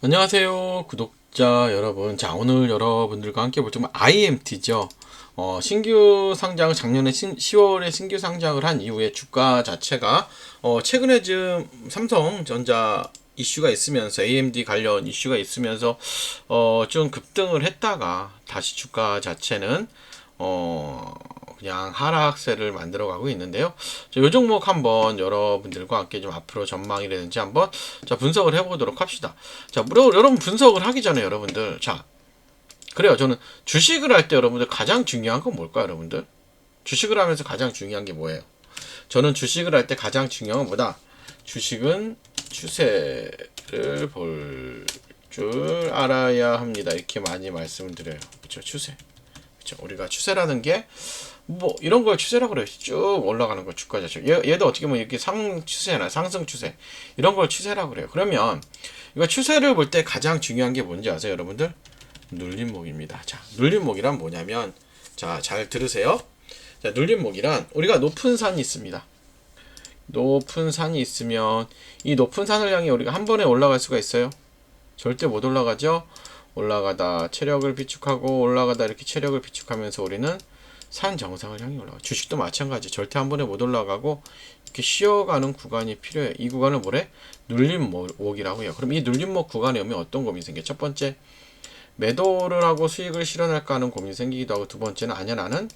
안녕하세요 구독자 여러분. 자 오늘 여러분들과 함께 볼 점은 IMT죠. 어, 신규 상장을 작년에 신, 10월에 신규 상장을 한 이후에 주가 자체가 어, 최근에 좀 삼성전자 이슈가 있으면서 AMD 관련 이슈가 있으면서 어, 좀 급등을 했다가 다시 주가 자체는 어, 그냥 하락세를 만들어 가고 있는데요. 자, 요 종목 한번 여러분들과 함께 좀 앞으로 전망이라든지 한번 자 분석을 해보도록 합시다. 자, 여러분 분석을 하기 전에 여러분들 자 그래요. 저는 주식을 할 때 여러분들 가장 중요한 건 뭘까요, 여러분들? 주식을 하면서 가장 중요한 게 뭐예요? 저는 주식을 할 때 가장 중요한 건 뭐다? 주식은 추세를 볼 줄 알아야 합니다. 이렇게 많이 말씀을 드려요. 그렇죠? 추세. 우리가 추세라는 게 뭐 이런 걸 추세라고 그래요. 쭉 올라가는 거 주가 자체. 얘, 얘도 어떻게 보면 이렇게 상 추세나 상승 추세 이런 걸 추세라고 그래요. 그러면 이거 추세를 볼 때 가장 중요한 게 뭔지 아세요, 여러분들? 눌림목입니다. 자, 눌림목이란 뭐냐면 자, 잘 들으세요. 자, 눌림목이란 우리가 높은 산이 있습니다. 높은 산이 있으면 이 높은 산을 향해 우리가 한 번에 올라갈 수가 있어요. 절대 못 올라가죠. 올라가다 체력을 비축하고 올라가다 이렇게 체력을 비축하면서 우리는 산 정상을 향해 올라가. 주식도 마찬가지. 절대 한 번에 못 올라가고 이렇게 쉬어가는 구간이 필요해. 이 구간을 뭐래? 눌림목이라고 해요. 그럼 이 눌림목 구간에 오면 어떤 고민이 생겨? 첫 번째, 매도를 하고 수익을 실현할까 하는 고민이 생기기도 하고 두 번째는 아니야 나는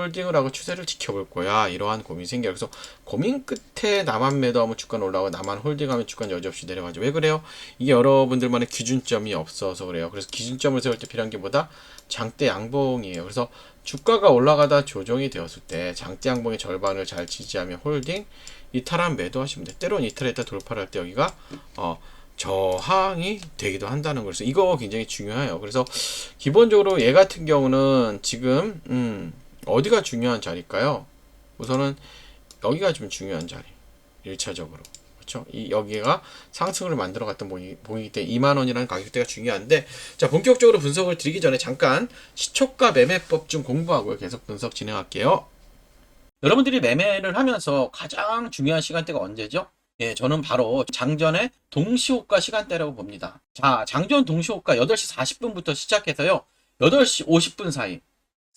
홀딩을 하고 추세를 지켜볼 거야 이러한 고민이 생겨요 그래서 고민 끝에 나만 매도하면 주가는 올라가고 나만 홀딩하면 주가는 여지없이 내려가죠 왜 그래요? 이게 여러분들만의 기준점이 없어서 그래요 그래서 기준점을 세울 때 필요한 게 뭐다? 장대 양봉이에요 그래서 주가가 올라가다 조정이 되었을 때 장대 양봉의 절반을 잘 지지하면 홀딩 이탈한 매도하시면 돼 때론 이탈했다 돌파를 할 때 여기가 어 저항이 되기도 한다는 거죠. 이거 굉장히 중요해요. 그래서 기본적으로 얘 같은 경우는 지금 음, 어디가 중요한 자리일까요? 우선은 여기가 좀 중요한 자리. 1차적으로. 그렇죠? 이 여기가 상승을 만들어 갔던 봉이, 봉이기 때문에 2만 원이라는 가격대가 중요한데 자, 본격적으로 분석을 드리기 전에 잠깐 시초가 매매법 좀 공부하고요. 계속 분석 진행할게요. 여러분들이 매매를 하면서 가장 중요한 시간대가 언제죠? 예, 저는 바로 장전의 동시호가 시간대라고 봅니다. 자, 장전 동시호가 8시 40분부터 시작해서요. 8시 50분 사이.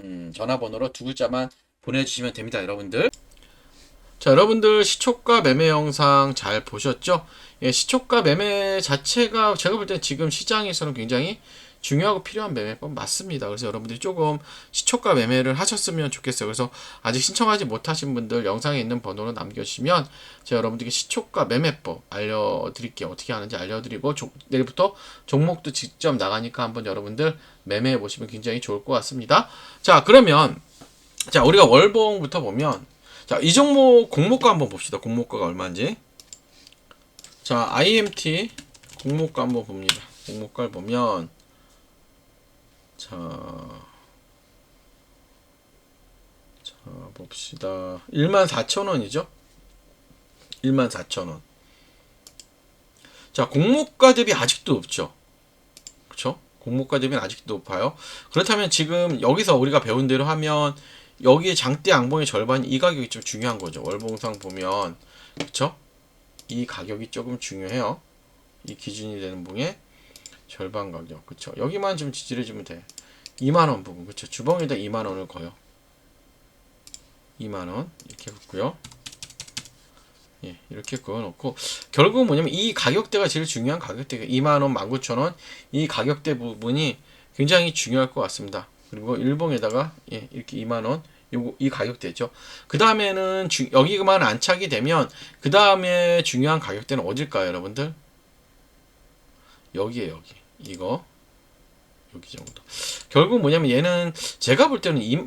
음, 전화번호로 두 글자만 보내주시면 됩니다, 여러분들. 자, 여러분들 시초가 매매 영상 잘 보셨죠? 예, 시초가 매매 자체가 제가 볼 때 지금 시장에서는 굉장히 중요하고 필요한 매매법 맞습니다. 그래서 여러분들이 조금 시초가 매매를 하셨으면 좋겠어요. 그래서 아직 신청하지 못하신 분들 영상에 있는 번호로 남겨주시면 제가 여러분들께 시초가 매매법 알려드릴게요. 어떻게 하는지 알려드리고 조- 내일부터 종목도 직접 나가니까 한번 여러분들 매매해 보시면 굉장히 좋을 것 같습니다. 자, 그러면 자 우리가 월봉부터 보면 자 이 종목 공모가 한번 봅시다. 공모가가 얼마인지. 자 IMT 공모가 한번 봅니다. 공모가를 보면 자, 자 봅시다. 14,000원이죠? 14,000원. 자, 공모가 대비 아직도 높죠? 그쵸? 공모가 대비는 아직도 높아요. 그렇다면 지금 여기서 우리가 배운 대로 하면 여기에 장대 양봉의 절반 이 가격이 좀 중요한 거죠. 월봉상 보면 그쵸? 이 가격이 조금 중요해요. 이 기준이 되는 봉의 절반 가격 그쵸? 여기만 좀 지지해 주면 돼. 2만 원 부분 그쵸? 주봉에다 2만 원을 거요. 2만 원 이렇게 붙고요. 예, 이렇게 그어놓고 결국은 뭐냐면 이 가격대가 제일 중요한 가격대가 2만 원, 19,000원 이 가격대 부분이 굉장히 중요할 것 같습니다. 그리고 일봉에다가 예, 이렇게 2만 원 요거 이 가격대죠. 그 다음에는 여기만 안착이 되면 그 다음에 중요한 가격대는 어딜까요, 여러분들? 여기에 여기 이거 여기 정도. 결국 뭐냐면 얘는 제가 볼 때는 이,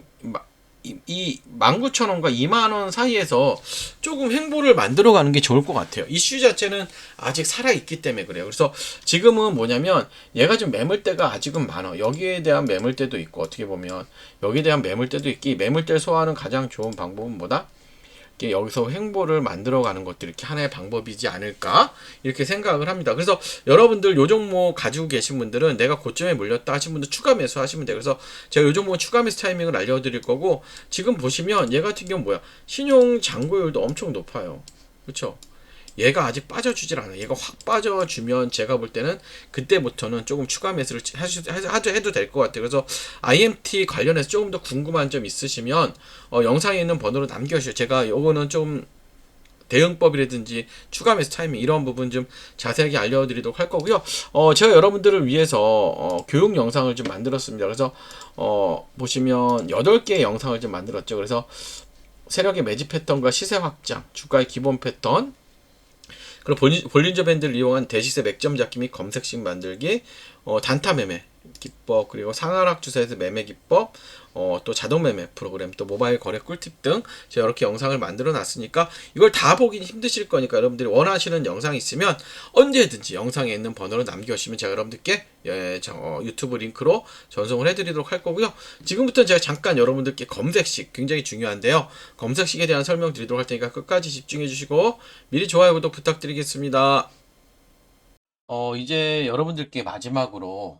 이, 이 19,000원과 2만원 사이에서 조금 행보를 만들어 가는 게 좋을 것 같아요. 이슈 자체는 아직 살아있기 때문에 그래요. 그래서 지금은 뭐냐면 얘가 좀 매물대가 아직은 많아. 여기에 대한 매물대도 있고 어떻게 보면 여기에 대한 매물대도 있기 매물대 소화하는 가장 좋은 방법은 뭐다? 이렇게 여기서 행보를 만들어가는 것도 이렇게 하나의 방법이지 않을까 이렇게 생각을 합니다. 그래서 여러분들 요 종목 가지고 계신 분들은 내가 고점에 물렸다 하신 분들 추가 매수 하시면 돼요. 그래서 제가 요 종목 추가 매수 타이밍을 알려드릴 거고 지금 보시면 얘 같은 경우 뭐야 신용 잔고율도 엄청 높아요. 그렇죠? 얘가 아직 빠져주질 않아요. 얘가 확 빠져주면 제가 볼 때는 그때부터는 조금 추가 매수를 하셔, 해도 될 것 같아요. 그래서 IMT 관련해서 조금 더 궁금한 점 있으시면 어, 영상에 있는 번호로 남겨주세요. 제가 요거는 좀 대응법이라든지 추가 매수 타이밍 이런 부분 좀 자세하게 알려드리도록 할 거고요. 어, 제가 여러분들을 위해서 어, 교육 영상을 좀 만들었습니다. 그래서 어, 보시면 8개의 영상을 좀 만들었죠. 그래서 세력의 매집 패턴과 시세 확장, 주가의 기본 패턴, 그리고 볼린, 볼린저 밴드를 이용한 대시세 맥점 잡기 및 검색식 만들기, 어, 단타 매매 기법, 그리고 상하락 주사에서 매매 기법, 어, 또 자동 매매 프로그램, 또 모바일 거래 꿀팁 등 제가 이렇게 영상을 만들어 놨으니까 이걸 다 보긴 힘드실 거니까 여러분들이 원하시는 영상이 있으면 언제든지 영상에 있는 번호를 남겨주시면 제가 여러분들께 예, 저, 어, 유튜브 링크로 전송을 해드리도록 할 거고요. 지금부터 제가 잠깐 여러분들께 검색식 굉장히 중요한데요. 검색식에 대한 설명 드리도록 할 테니까 끝까지 집중해 주시고 미리 좋아요 구독 부탁드리겠습니다. 어 이제 여러분들께 마지막으로